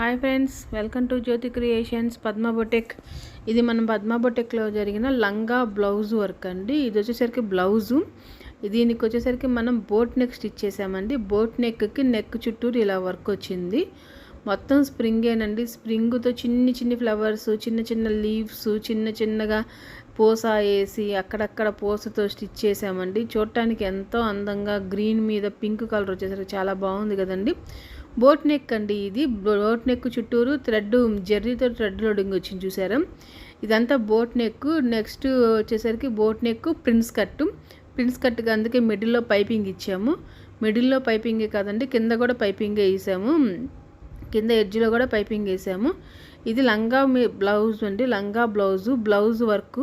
Hi friends welcome to Jyothi creations Padma boutique. ఇది మనం పద్మ బొటెక్లో జరిగిన లంగా బ్లౌజ్ వర్క్ అండి. ఇది వచ్చేసరికి బ్లౌజు. దీనికి వచ్చేసరికి మనం బోట్ నెక్ స్టిచ్ చేసామండి. బోట్ నెక్కి నెక్ చుట్టూరు ఇలా వర్క్ వచ్చింది. మొత్తం స్ప్రింగేనండి స్ప్రింగ్తో చిన్ని చిన్ని ఫ్లవర్స్ చిన్న చిన్న లీవ్స్ చిన్న చిన్నగా పూస వేసి అక్కడక్కడ పూసతో స్టిచ్ చేసామండి. చూడటానికి ఎంతో అందంగా గ్రీన్ మీద పింక్ కలర్ వచ్చేసరికి చాలా బాగుంది కదండి. బోట్ నెక్ అండి ఇది. బోట్ నెక్ చుట్టూరు థ్రెడ్ జర్నీతో థ్రెడ్ లోడింగ్ వచ్చింది చూసారా? ఇదంతా బోట్ నెక్. నెక్స్ట్ వచ్చేసరికి boat neck prince cut. Prince కట్టుగా అందుకే మిడిల్లో పైపింగ్ ఇచ్చాము. మిడిల్లో పైపింగే కాదండి కింద కూడా పైపింగే వేసాము. కింద ఎడ్జ్లో కూడా పైపింగ్ వేసాము. ఇది లంగా బ్లౌజ్ అండి లంగా బ్లౌజు. బ్లౌజ్ వర్క్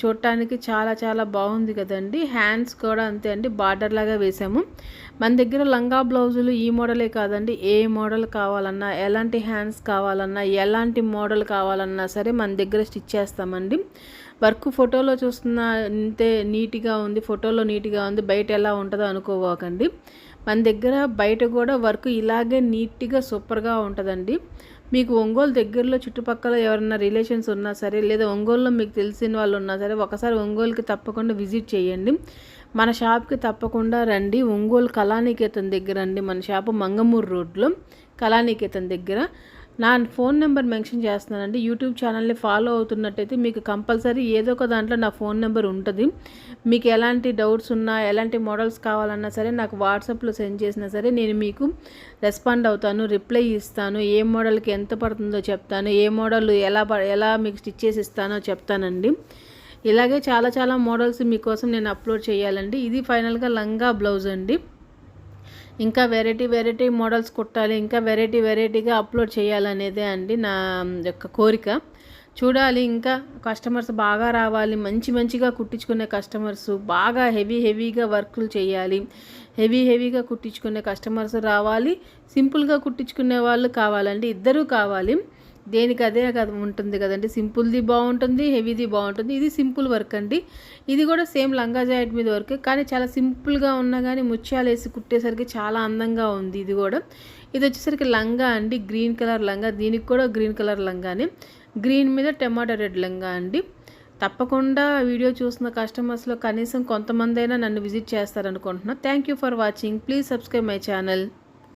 చూడటానికి చాలా చాలా బాగుంది కదండి. హ్యాండ్స్ కూడా అంతే అండి బార్డర్ లాగా వేసాము. మన దగ్గర లంగా బ్లౌజులు ఈ మోడలే కాదండి ఏ మోడల్ కావాలన్నా ఎలాంటి హ్యాండ్స్ కావాలన్నా ఎలాంటి మోడల్ కావాలన్నా సరే మన దగ్గర స్టిచ్ చేస్తామండి. వర్క్ ఫోటోలో చూస్తున్న అంతే నీట్గా ఉంది ఫోటోలో నీట్గా ఉంది బయట ఎలా ఉంటుందో అనుకోవాకండి. మన దగ్గర బయట కూడా వర్క్ ఇలాగే నీట్గా సూపర్గా ఉంటుందండి. మీకు ఒంగోలు దగ్గరలో చుట్టుపక్కల ఎవరైనా రిలేషన్స్ ఉన్నా సరే లేదా ఒంగోలులో మీకు తెలిసిన వాళ్ళు ఉన్నా సరే ఒకసారి ఒంగోలుకి తప్పకుండా విజిట్ చేయండి. మన షాప్కి తప్పకుండా రండి. ఒంగోలు కళానికేతన్ దగ్గర అండి మన షాపు మంగమూరు రోడ్లో కళానికేతన్ దగ్గర. నా ఫోన్ నెంబర్ మెన్షన్ చేస్తున్నానండి. యూట్యూబ్ ఛానల్ని ఫాలో అవుతున్నట్టయితే మీకు కంపల్సరీ ఏదో ఒక దాంట్లో నా ఫోన్ నెంబర్ ఉంటుంది. మీకు ఎలాంటి డౌట్స్ ఉన్నా ఎలాంటి మోడల్స్ కావాలన్నా సరే నాకు వాట్సాప్లో సెండ్ చేసినా సరే నేను మీకు రెస్పాండ్ అవుతాను రిప్లై ఇస్తాను. ఏ మోడల్కి ఎంత పడుతుందో చెప్తాను. ఏ మోడల్ ఎలా ఎలా మీకు స్టిచ్ చేసి ఇస్తానో చెప్తానండి. ఇలాగే చాలా చాలా మోడల్స్ మీకోసం నేను అప్లోడ్ చేయాలండి. ఇది ఫైనల్గా లంగా బ్లౌజ్ అండి. ఇంకా వెరైటీ వెరైటీ మోడల్స్ కుట్టాలి ఇంకా వెరైటీ వెరైటీగా అప్లోడ్ చేయాలనేదే అండి నా యొక్క కోరిక. చూడాలి ఇంకా కస్టమర్స్ బాగా రావాలి మంచి మంచిగా కుట్టించుకునే కస్టమర్స్ బాగా హెవీ హెవీగా వర్క్లు చేయాలి. హెవీ హెవీగా కుట్టించుకునే కస్టమర్స్ రావాలి సింపుల్గా కుట్టించుకునే వాళ్ళు కావాలండి ఇద్దరూ కావాలి. దేనికి అదే ఉంటుంది కదండి. సింపుల్ది బాగుంటుంది హెవీది బాగుంటుంది. ఇది సింపుల్ వర్క్ అండి. ఇది కూడా సేమ్ లంగా జాయింట్ మీద వర్క్ కానీ చాలా సింపుల్గా ఉన్నా కానీ ముత్యాలు వేసి కుట్టేసరికి చాలా అందంగా ఉంది ఇది కూడా. ఇది వచ్చేసరికి లంగా అండి. గ్రీన్ కలర్ లంగా దీనికి కూడా గ్రీన్ కలర్ లంగానే. గ్రీన్ మీద టమాటో రెడ్ లంగా అండి. తప్పకుండా వీడియో చూసిన కస్టమర్స్లో కనీసం కొంతమంది అయినా నన్ను visit చేస్తారనుకుంటున్నాను thank you for watching please subscribe my channel